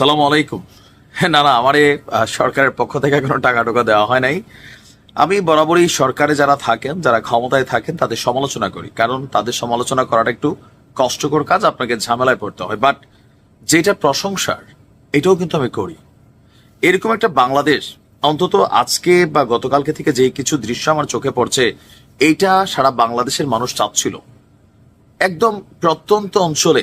সালাম আলাইকুম। হ্যাঁ, না না আমার সরকারের পক্ষ থেকে কোনো টাকা টোকা দেওয়া হয় নাই। আমি বরাবরই সরকারে যারা থাকেন যারা ক্ষমতায় থাকেন তাদের সমালোচনা করি। কারণ তাদের সমালোচনা করাটা একটু কষ্টকর কাজ আপনাকে ঝামেলায় পড়তে হয়। বাট যেটা প্রশংসার এটাও কিন্তু আমি করি। এরকম একটা বাংলাদেশ অন্তত আজকে বা গতকালকে থেকে যে কিছু দৃশ্য আমার চোখে পড়ছে এইটা সারা বাংলাদেশের মানুষ চাচ্ছিল। একদম প্রত্যন্ত অঞ্চলে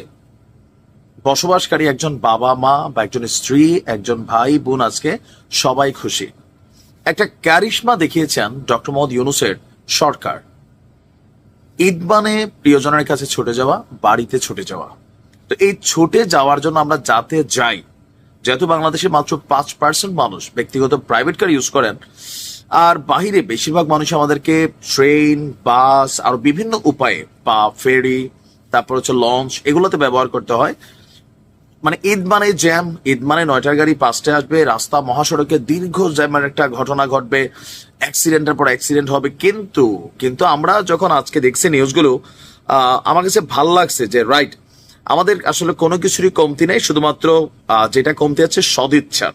বসবাসকারী একজন বাবা মা বা একজন স্ত্রী, একজন ভাই বোন আজকে সবাই খুশি। একটা ক্যারিশমা দেখিয়েছেন ডক্টর মোহাম্মদ ইউনুসের সরকার। ঈদ মানে প্রিয়জনের কাছে ছুটে যাওয়া, বাড়িতে ছুটে যাওয়া। তো এই ছুটে যাওয়ার জন্য আমরা যাতে যাই, যেহেতু বাংলাদেশে মাত্র পাঁচ পার্সেন্ট মানুষ ব্যক্তিগত প্রাইভেট কার ইউজ করেন, আর বাহিরে বেশিরভাগ মানুষ আমাদেরকে ট্রেন বাস আর বিভিন্ন উপায়ে বা ফেরি তারপর হচ্ছে লঞ্চ এগুলোতে ব্যবহার করতে হয়। মানে ঈদ মানে জ্যাম, ঈদ মানে নয়টার গাড়ি পাঁচটায় আসবে, রাস্তা মহাসড়কে দীর্ঘ জ্যামের একটা ঘটনা ঘটবে অ্যাক্সিডেন্টের পর অ্যাক্সিডেন্ট হবে। কিন্তু কিন্তু আমরা যখন আজকে দেখছি নিউজগুলো আমার কাছে ভালো লাগছে যে রাইট আমাদের আসলে কোনো কিছুরই কমতি নেই, শুধুমাত্র যেটা কমতি আছে সদিচ্ছার।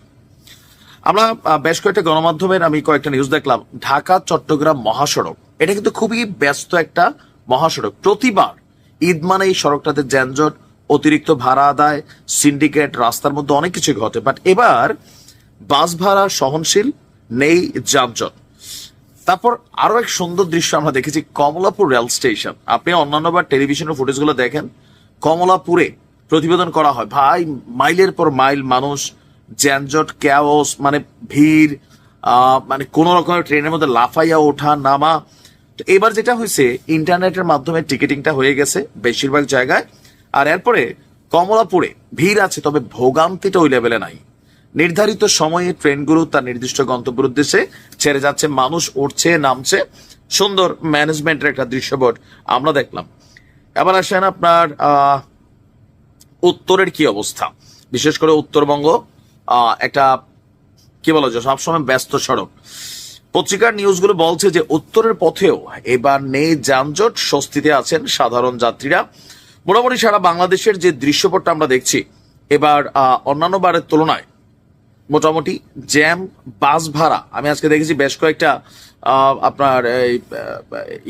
আমরা বেশ কয়েকটা গণমাধ্যমের আমি কয়েকটা নিউজ দেখলাম। ঢাকা, চট্টগ্রাম মহাসড়ক। এটা কিন্তু খুবই ব্যস্ত একটা মহাসড়ক। প্রতিবার ঈদ মানে এই সড়কটাতে যানজট অতিরিক্ত ভাড়া আদায় সিন্ডিকেট রাস্তার মধ্যে অনেক কিছু ঘটে। বাট এবার বাস ভাড়া সহনশীল নেই যানজট। তারপর আরও এক সুন্দর দৃশ্য আমরা দেখেছি, কমলাপুর রেল স্টেশন। আপনি অন্যান্যবার টেলিভিশনের ফুটেজগুলো দেখেন, কমলাপুরে প্রতিবেদন করা হয়, ভাই, মাইলের পর মাইল মানুষ, যানজট ক্যাওস মানে ভিড় মানে কোন রকমের ট্রেনের মধ্যে লাফাইয়া ওঠা, নামা। তো এবার যেটা হয়েছে ইন্টারনেটের মাধ্যমে টিকিটিংটা হয়ে গেছে, বেশিরভাগ জায়গায়। আর এরপরে কমলাপুরে ভিড় আছে, তবে ভোগান্তিটা ওই লেভেলে নাই। নির্ধারিত সময়ে ট্রেনগুলো তার নির্দিষ্ট গন্তব্যের উদ্দেশ্যে ছেড়ে যাচ্ছে, মানুষ উঠছে, নামছে। সুন্দর ম্যানেজমেন্টের একটা দৃশ্যপট আমরা দেখলাম। এবার আসেন আপনার উত্তরের কি অবস্থা? বিশেষ করে উত্তরবঙ্গ একটা, কি বলা যায়, সবসময় ব্যস্ত সড়ক। পত্রিকার নিউজগুলো বলছে যে উত্তরের পথেও এবার নেই যানজট, স্বস্তিতে আছেন সাধারণ যাত্রীরা। মোটামুটি সারা বাংলাদেশের যে দৃশ্যপটটা আমরা দেখছি, এবার অন্যান্য বারের তুলনায় মোটামুটি জ্যাম, বাস ভাড়া, আমি আজকে দেখেছি বেশ কয়েকটা আপনার এই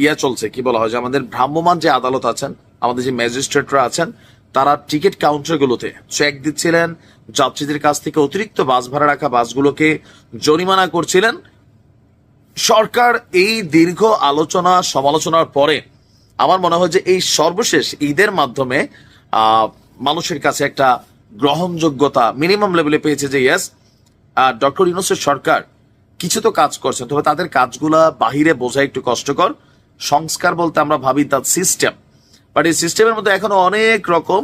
ইয়া চলছে, কি বলা হয়, যে আমাদের ভ্রাম্যমান যে আদালত আছেন, আমাদের যে ম্যাজিস্ট্রেটরা আছেন, তারা টিকিট কাউন্টারগুলোতে চেক দিচ্ছিলেন, যাত্রীদের কাছ থেকে অতিরিক্ত বাস ভাড়া রাখা বাসগুলোকে জরিমানা করছিলেন। সরকার এই দীর্ঘ আলোচনা, সমালোচনার পরে আমার মনে হয় যে এই সর্বশেষ ঈদের মাধ্যমে মানুষের কাছে একটা গ্রহণযোগ্যতা মিনিমাম লেভেলে পেয়েছে যে ইয়েস ডক্টর ইউনুসের সরকার কিছু তো কাজ করছে তবে তাদের কাজগুলা বাহিরে বোঝা একটু কষ্টকর। সংস্কার বলতে আমরা ভাবি তার সিস্টেম বাট এই সিস্টেমের মধ্যে এখনও অনেক রকম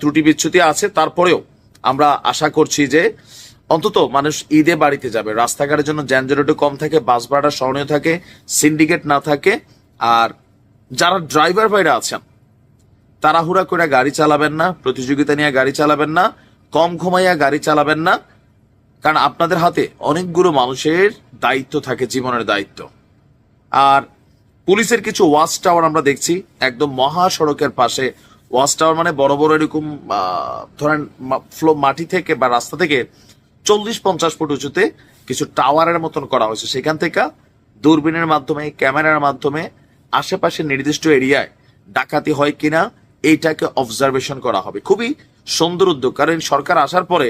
ত্রুটি বিচ্ছুতি আছে। তারপরেও আমরা আশা করছি যে অন্তত মানুষ ঈদে বাড়িতে যাবে। রাস্তাঘাটের জন্য যানজট কম থাকে, বাস ভাড়া সহনীয় থাকে সিন্ডিকেট না থাকে, আর যারা ড্রাইভার ভাইরা আছেন, তাড়াহুড়া করে গাড়ি চালাবেন না, প্রতিযোগিতা নিয়ে গাড়ি চালাবেন না, কম ঘুমাইয়া গাড়ি চালাবেন না। কারণ আপনাদের হাতে অনেকগুলো মানুষের দায়িত্ব থাকে, জীবনের দায়িত্ব। আর পুলিশের কিছু ওয়াচ টাওয়ার আমরা দেখছি, একদম মহাসড়কের পাশে। ওয়াচ টাওয়ার মানে বড় বড় এরকম ধরেন ফ্লো মাটি থেকে বা রাস্তা থেকে চল্লিশ পঞ্চাশ ফুট উঁচুতে কিছু টাওয়ারের মতন করা হয়েছে। সেখান থেকে দূরবীনের মাধ্যমে ক্যামেরার মাধ্যমে আশেপাশে নির্দিষ্ট এরিয়ায় ডাকাতি হয় কিনা, এইটাকে অবজারভেশন করা হবে। খুবই সুন্দর উদ্যোগ, কারণ সরকার আসার পরে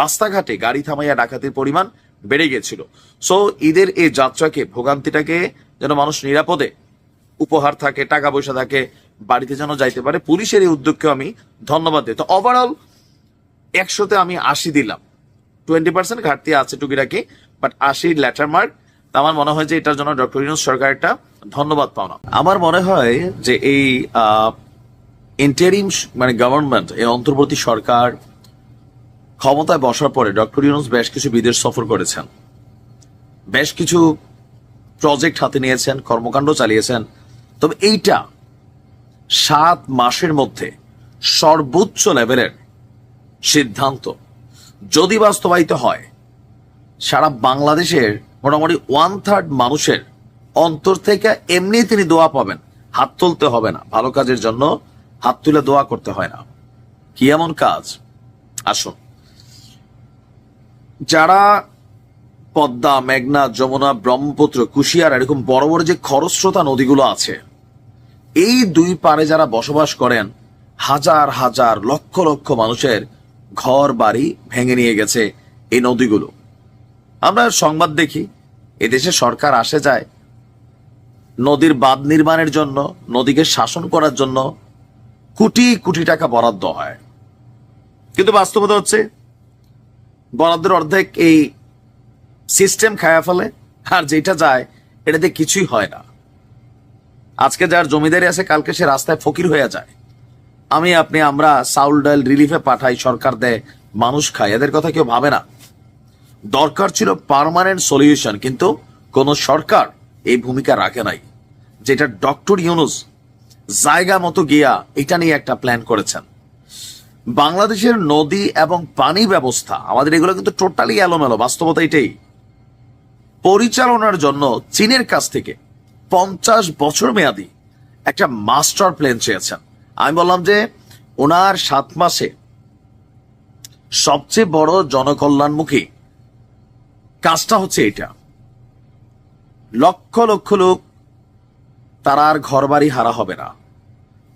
রাস্তাঘাটে গাড়ি থামাইয়া ডাকাতির পরিমাণ বেড়ে গেছিল। সো ঈদের এই যাত্রাকে, ভোগান্তিটাকে যেন মানুষ নিরাপদে উপহার থাকে টাকা পয়সা থাকে, বাড়িতে যেন যাইতে পারে, পুলিশের এই উদ্যোগকে আমি ধন্যবাদ দিই। তো ওভারঅল একশোতে আমি আশি দিলাম। টোয়েন্টি পার্সেন্ট ঘাটতি আছে টুকিটাকি বাট আশি লেটার মার্ক। আমার মনে হয় যে এটার জন্য ডক্টর ইউনুস সরকার একটা ধন্যবাদ, পাওনা। আমার মনে হয় যে এই ইন্টারিম মানে গভর্নমেন্ট এই অন্তর্বর্তী সরকার ক্ষমতায় বসার পরে ডক্টর ইউনুস বেশ কিছু বিদেশ সফর করেছেন। বেশ কিছু প্রজেক্ট হাতে নিয়েছেন, কর্মকাণ্ড চালিয়েছেন। তবে এইটা সাত মাসের মধ্যে সর্বোচ্চ লেভেলের সিদ্ধান্ত। যদি বাস্তবায়িত হয়, সারা বাংলাদেশের মোটামুটি ওয়ান থার্ড মানুষের অন্তর থেকে এমনি তিনি দোয়া পাবেন। হাত তুলতে হবে না। ভালো কাজের জন্য হাত তুলে দোয়া করতে হয় না। কি এমন কাজ? আসুন। যারা পদ্মা, মেঘনা, যমুনা, ব্রহ্মপুত্র, কুশিয়ার, এরকম বড় বড় যে খরস্রোতা নদীগুলো আছে, এই দুই পারে যারা বসবাস করেন, হাজার হাজার, লক্ষ লক্ষ মানুষের ঘর বাড়ি ভেঙে নিয়ে গেছে এই নদীগুলো। আমরা সংবাদ দেখি, এদেশে সরকার আসে যায় নদীর বাঁধ নির্মাণের জন্য, নদীকে শাসন করার জন্য কোটি কোটি টাকা বরাদ্দ হয়। কিন্তু বাস্তবতা হচ্ছে, বরাদ্দের অর্ধেক এই সিস্টেম খায়া ফেলে, আর যেটা যায়, এটাতে কিছুই হয় না। আজকে যার জমিদারি আছে, কালকে সে রাস্তায় ফকির হয়ে যায়। আমি, আপনি, আমরা সাউল ডাল রিলিফে পাঠাই, সরকার দেয়, মানুষ খায়, এদের কথা কেউ ভাবে না। দরকার ছিল পার্মানেন্ট সলিউশন কিন্তু কোন সরকার এই ভূমিকা রাখে নাই। যেটা ডক্টর ইউনুস জায়গা মতো গিয়া এটা নিয়ে একটা প্ল্যান করেছেন। বাংলাদেশের নদী এবং পানি ব্যবস্থা, আমাদের এগুলো কিন্তু টোটালি এলোমেলো, বাস্তবতা এটাই। পরিচালনার জন্য চীনের কাছ থেকে পঞ্চাশ বছর মেয়াদি একটা মাস্টার প্ল্যান চেয়েছেন। আমি বললাম যে, ওনার সাত মাসে সবচেয়ে বড় জনকল্যাণমুখী কাজটা হচ্ছে এটা। লক্ষ লক্ষ লোক তারা আর ঘর বাড়ি হারা হবে না।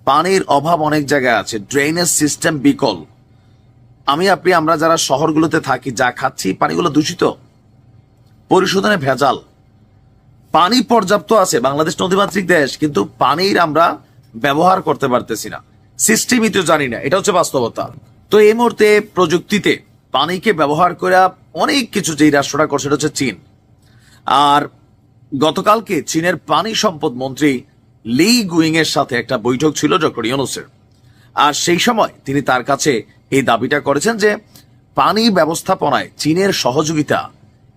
পানির অভাব অনেক জায়গায় আছে ড্রেনেজ সিস্টেম বিকল। আমি, আপনি, আমরা যারা শহরগুলোতে থাকি, যা খাচ্ছি, পানিগুলো দূষিত। পরিশোধনে ভেজাল। পানি পর্যাপ্ত আছে, বাংলাদেশ নদীমাতৃক দেশ, কিন্তু পানির আমরা ব্যবহার করতে পারতেছি না। সিস্টেমই তো জানি না, এটা হচ্ছে বাস্তবতা। তো এই মুহূর্তে প্রযুক্তিতে পানিকে ব্যবহার করে অনেক কিছু যেই রাষ্ট্রটা করছে, সেটা হচ্ছে চীন। আর গতকালকে চীনের পানি সম্পদ মন্ত্রী লি গুইং এর সাথে একটা বৈঠক ছিল ডক্টর ইউনুসের। আর সেই সময় তিনি তার কাছে এই দাবিটা করেছেন যে পানি ব্যবস্থাপনায় চীনের সহযোগিতা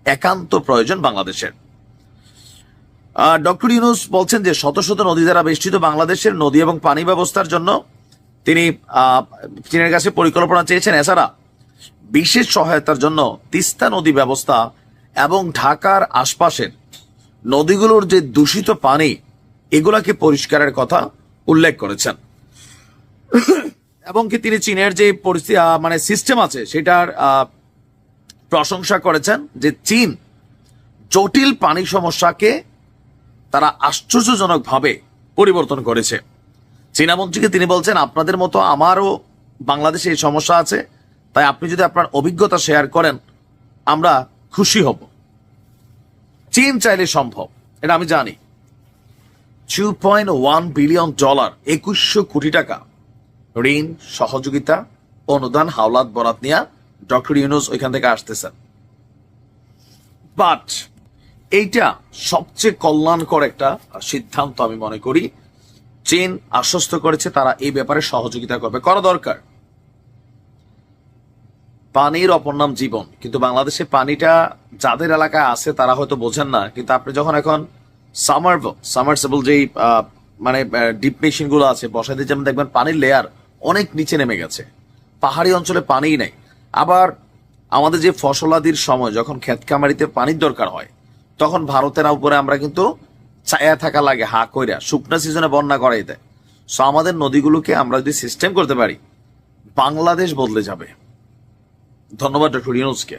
একান্ত প্রয়োজন বাংলাদেশের। ডক্টর ইউনুস বলছেন যে শত শত নদী দ্বারা বেষ্টিত বাংলাদেশের নদী এবং পানি ব্যবস্থার জন্য তিনি চীনের কাছে পরিকল্পনা চেয়েছেন। এছাড়া বিশেষ সহায়তার জন্য তিস্তা নদী ব্যবস্থা এবং ঢাকার আশপাশের নদীগুলোর যে দূষিত পানি, এগুলাকে পরিষ্কারের কথা উল্লেখ করেছেন। এবং কি তিনি চীনের যে পরিস্থিতি মানে সিস্টেম আছে, সেটার প্রশংসা করেছেন যে চীন জটিল পানি সমস্যাকে তারা আশ্চর্যজনকভাবে পরিবর্তন করেছে। চীনা মন্ত্রীকে তিনি বলছেন, আপনাদের মতো আমারও বাংলাদেশে এই সমস্যা আছে। তাই আপনি যদি আপনার অভিজ্ঞতা শেয়ার করেন, আমরা খুশি হব। চীন চাইলে সম্ভব, এটা আমি জানি। Two point one billion dollar একুশশো কোটি টাকা ঋণ, সহযোগিতা, অনুদান, হাওলাত, বরাত নিয়ে ডক্টর ইউনুস ওইখান থেকে আসতেছেন। বাট এইটা সবচেয়ে কল্যাণকর একটা সিদ্ধান্ত আমি মনে করি। চীন আশ্বস্ত করেছে, তারা এই ব্যাপারে সহযোগিতা করবে। করা দরকার। পানির অপর নাম জীবন। কিন্তু বাংলাদেশে পানিটা যাদের এলাকায় আছে, তারা হয়তো বোঝেন না। কিন্তু আপনি যখন এখন সামার সামারসেবল যেই মানে ডিপ মেশিনগুলো আছে বসাতে যেমন দেখবেন পানির লেয়ার অনেক নিচে নেমে গেছে। পাহাড়ি অঞ্চলে পানিই নেই। আবার আমাদের যে ফসলাদির সময়, যখন ক্ষেত খামারিতে পানির দরকার হয়, তখন ভারতের উপরে আমরা কিন্তু ছায়া থাকা লাগে, হা কইরা। শুকনা সিজনে বন্যা করাই দেয়। সো আমাদের নদীগুলোকে আমরা যদি সিস্টেম করতে পারি, বাংলাদেশ বদলে যাবে। ধন্যবাদ ডক্টর ইউনুসকে।